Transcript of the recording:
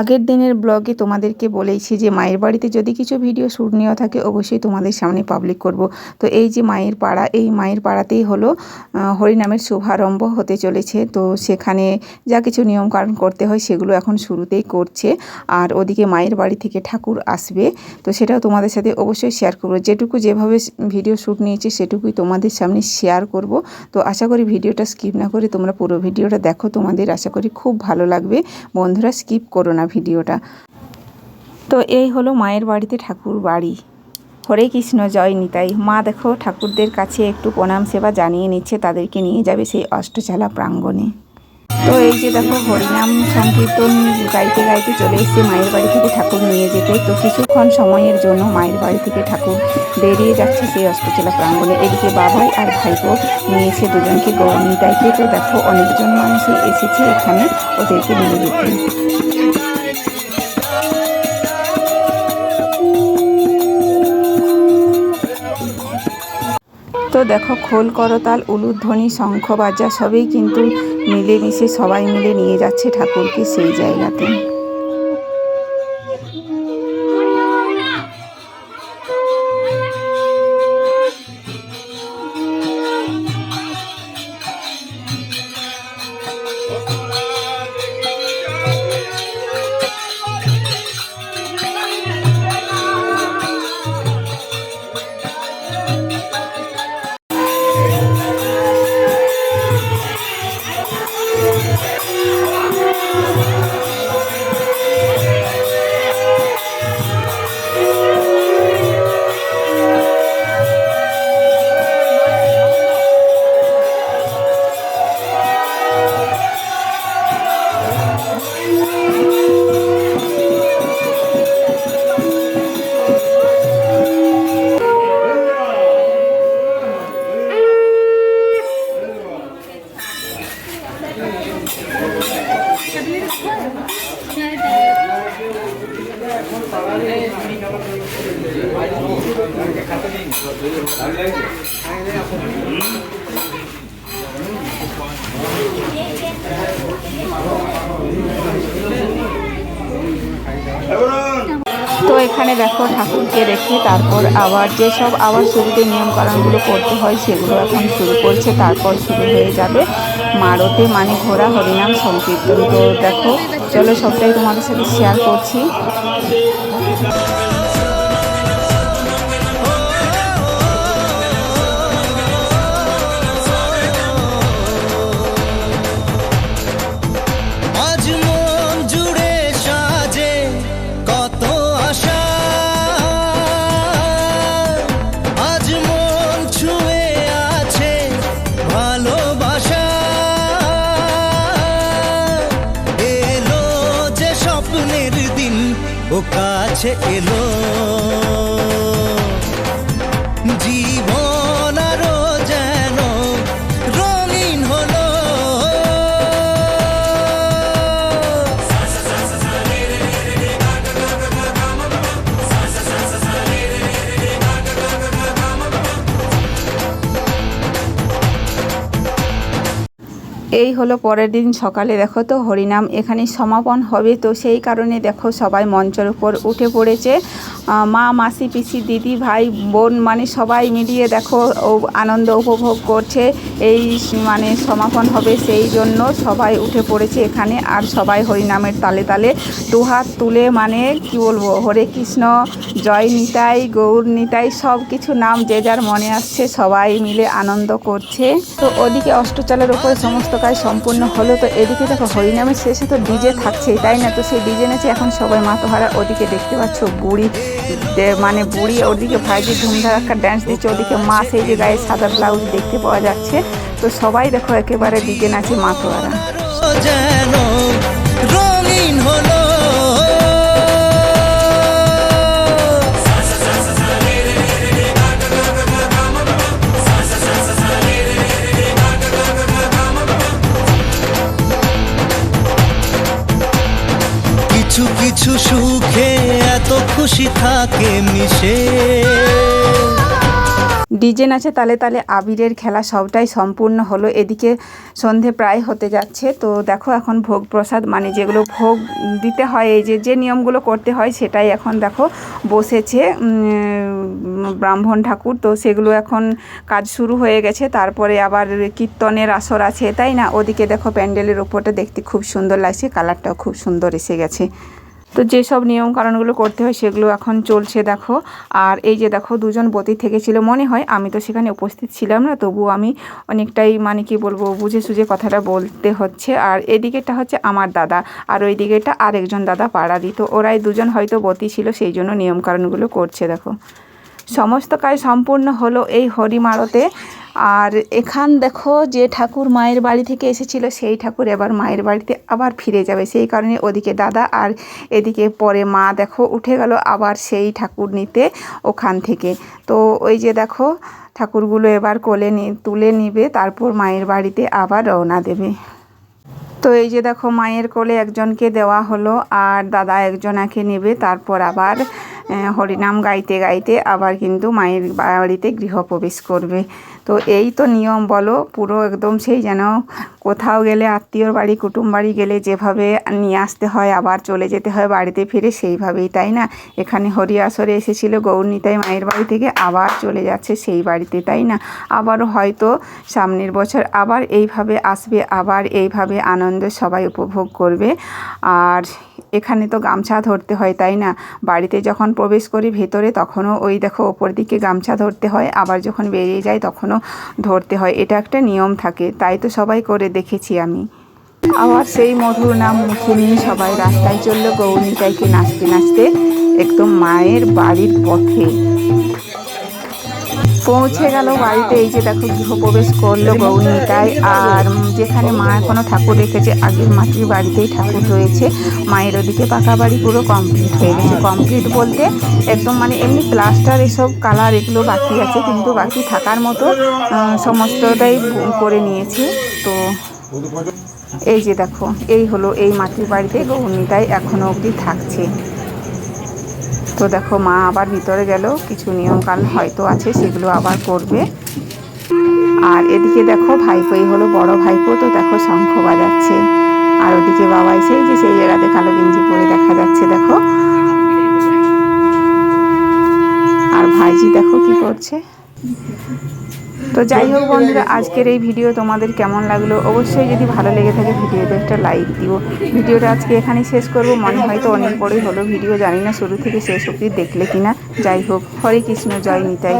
আগের দিনের ব্লগে তোমাদেরকে বলেছি যে মায়ের বাড়িতে যদি কিছু ভিডিও শ্যুট নেওয়া থাকে, অবশ্যই তোমাদের সামনে পাবলিক করব। তো এই যে মায়ের পাড়া, এই মায়ের পাড়াতেই হলো হরিনামের শুভারম্ভ হতে চলেছে। তো সেখানে যা কিছু নিয়মকানুন করতে হয়, সেগুলো এখন শুরুতেই করছে। আর ওদিকে মায়ের বাড়ি থেকে ঠাকুর আসবে। তো সেটাও তোমাদের সাথে অবশ্যই শেয়ার করব। যেটুকু যেভাবে ভিডিও শ্যুট নিয়েছি, সেটুকুই তোমাদের সামনে শেয়ার করব। তো আশা করি ভিডিওটা স্কিপ না করে তোমরা পুরো ভিডিওটা দেখো। তোমাদের আশা করি খুব ভালো লাগবে। বন্ধুরা স্কিপ করো না। ভিডিওটা। তো এই হলো মায়ের বাড়িতে ঠাকুর বাড়ি। হরে কৃষ্ণ, জয় নিতাই। মা দেখো, ঠাকুরদের কাছে একটু প্রণাম সেবা জানিয়ে নিচ্ছে, তাদেরকে নিয়ে যাবে সেই অষ্টচালা প্রাঙ্গণে। তো এই যে দেখো, হরিনাম সংকীর্তন গাইতে গাইতে চলে এসছে মায়ের বাড়ি থেকে ঠাকুর নিয়ে যেতে। তো কিছুক্ষণ সময়ের জন্য মায়ের বাড়ি থেকে ঠাকুর বেরিয়ে যাচ্ছে সেই অষ্টচলা প্রাঙ্গণে। এদিকে বাবাই আর ভাইপো নিয়েছে দুজনকে গৌরনিতাইকে তো দেখো, অনেকজন মানুষই এসেছে এখানে ওদেরকে নিয়ে যেতে। তো দেখো, খোল, করতাল উলুধ্বনি শঙ্খ বাজা সবই কিন্তু মিলেমিশে সবাই মিলে নিয়ে যাচ্ছে ঠাকুরকে সেই জায়গাতে। তো এখানে দেখো ঠাকুরকে রেখে তারপর আবার যেসব আবার শুরুতে নিয়ম কারণগুলো করতে হয়, সেগুলো এখন শুরু করছে। তারপর শুরু হয়ে যাবে মারতে মানে ঘোরা হরিনাম সংকীর্তন। তো দেখো, চলো সবটাই তোমাদের সাথে শেয়ার করছি। কাছে এলো। জীবন আরও যেন রঙিন হলো। এই হলো পরের দিন সকালে। দেখো তো, হরিনাম এখানে সমাপন হবে। তো সেই কারণে দেখো সবাই মঞ্চের উপর উঠে পড়েছে। মা, মাসি, পিসি, দিদি, ভাই, বোন মানে সবাই মিলিয়ে দেখো আনন্দ উপভোগ করছে। এই মানে সমাপন হবে সেই জন্য সবাই উঠে পড়েছে এখানে। আর সবাই হরিনামের তালে তালে দুহাত তুলে মানে কি বলব, হরে কৃষ্ণ, জয় নিতাই, গৌর নিতাই সব কিছু নাম যে যার মনে আসছে সবাই মিলে আনন্দ করছে। তো ওদিকে অষ্টচালের উপরে সমস্ত কাজ সম্পূর্ণ হলো। তো এদিকে দেখো, হরিনামের শেষে তো ডিজে থাকছে তাই না? তো সেই ডিজে নেছে এখন সবাই মাতোহারা। ওদিকে দেখতে পাচ্ছ বুড়ি মানে বুড়ি, ওদিকে ভাইজি ধুমধারাক্কা ড্যান্স দিচ্ছে। ওদিকে মা সেই যে গায়ে সাদা ব্লাউজ দেখতে পাওয়া যাচ্ছে। তো সবাই দেখো একেবারে ডিজে নাচে মাতোহারা। হলো খুশি থাকে মিশে। ডিজে নাচে তালে তালে আবিরের খেলা সবটাই সম্পূর্ণ হলো। এদিকে সন্ধে প্রায় হতে যাচ্ছে, তো দেখো এখন ভোগ প্রসাদ মানে যেগুলো ভোগ দিতে হয়, এই যে যে নিয়মগুলো করতে হয় সেটাই এখন দেখো বসেছে ব্রাহ্মণ ঠাকুর। তো সেগুলো এখন কাজ শুরু হয়ে গেছে, তারপরে আবার কীর্তনের আসর আছে, তাই না? ওদিকে দেখো প্যান্ডেলের ওপরটা দেখতে খুব সুন্দর লাগছে, কালারটাও খুব সুন্দর এসে গেছে। তো যেসব নিয়ম কারণগুলো করতে হয় সেগুলো এখন চলছে দেখো। আর এই যে দেখো দুজন বতী থেকেছিল, মনে হয় আমি তো সেখানে উপস্থিত ছিলাম না তবু আমি অনেকটাই মানে কি বলব বুঝে সুঝে কথাটা বলতে হচ্ছে। আর এদিকেটা হচ্ছে আমার দাদা, আর ওই দিকেটা আরেকজন দাদা পাড়ারই। তো ওরাই দুজন হয়তো বতি ছিল, সেই জন্য নিয়মকানুনগুলো করছে দেখো। সমস্ত কাজ সম্পূর্ণ হলো এই হরিমারতে। আর এখান দেখো যে ঠাকুর মায়ের বাড়ি থেকে এসেছিল, সেই ঠাকুর এবার মায়ের বাড়িতে আবার ফিরে যাবে। সেই কারণে ওদিকে দাদা আর এদিকে পরে মা দেখো উঠে গেল আবার সেই ঠাকুর নিতে ওখান থেকে। তো ওই যে দেখো ঠাকুরগুলো এবার কোলে তুলে নিবে, তারপর মায়ের বাড়িতে আবার রওনা দেবে। তো এই যে দেখো মায়ের কোলে একজনকে দেওয়া হলো আর দাদা একজনাকে নেবে, তারপর আবার হরিনাম গাইতে গাইতে আবার কিন্তু মায়ের বাড়িতে গৃহপ্রবেশ করবে। তো এই তো নিয়ম বলো, পুরো একদম সেই যেন কোথাও গেলে আত্মীয়র বাড়ি, কুটুম বাড়ি গেলে যেভাবে নিয়ে আসতে হয়, আবার চলে যেতে হয় বাড়িতে ফিরে, সেইভাবেই, তাই না? এখানে হরি আসরে এসেছিল গৌরনীতাই মায়ের বাড়ি থেকে, আবার চলে যাচ্ছে সেই বাড়িতে, তাই না? আবারও হয়তো সামনের বছর আবার এইভাবে আসবে, আবার এইভাবে আনন্দ সবাই উপভোগ করবে। আর এখানে তো গামছা ধরতে হয়, তাই না? বাড়িতে যখন প্রবেশ করি ভেতরে, তখনও ওই দেখো ওপর দিকে গামছা ধরতে হয়, আবার যখন বেরিয়ে যায় তখনও ধরতে হয়। এটা একটা নিয়ম থাকে, তাই তো সবাই করে দেখেছি আমি। আবার সেই মধুর নাম মুখে নিয়ে সবাই রাস্তায় চলল গৌরীটাইকে নাচতে নাচতে একদম মায়ের বাড়ির পথে। পৌঁছে গেল বাড়িতে। এই যে দেখো গৃহপ্রবেশ করল গৌরীটাই। আর যেখানে মা এখনও ঠাকুর রেখেছে, আগের মাটির বাড়িতেই ঠাকুর রয়েছে। মায়ের ওদিকে পাকা বাড়ি পুরো কমপ্লিট হয়ে গেছে। কমপ্লিট বলতে একদম মানে এমনি প্লাস্টার এসব কালার এগুলো বাকি আছে, কিন্তু বাকি থাকার মতো সমস্তটাই করে নিয়েছে। তো এই যে দেখো, এই হলো এই মাটির বাড়িতে গৌরীটাই এখনও অবধি থাকছে। তো দেখো মা আবার ভিতরে গেল, কিছু নিয়ম কানুন হয়তো আছে, সেগুলো আবার করবে। আর এদিকে দেখো ভাইপোই হলো, বড় ভাইপো তো দেখো শঙ্খ বাজাচ্ছে। আর ওদিকে বাবা এসে যে সেই জায়গাতে কালো গেঞ্জি পরে দেখা যাচ্ছে, দেখো। আর ভাইজি দেখো কি করছে? তো যাই হোক বন্ধুরা, আজকের এই ভিডিও তোমাদের কেমন লাগল? অবশ্যই যদি ভালো লেগে থাকে ভিডিওতে একটা লাইক দিও। ভিডিওটা আজকে এখানেই শেষ করব। মনে হয় তো অনেক বড়ই হলো ভিডিও, জানি না শুরু থেকে শেষ অবধি দেখলে কিনা। যাই হোক, হরে কৃষ্ণ, জয় নিতাই।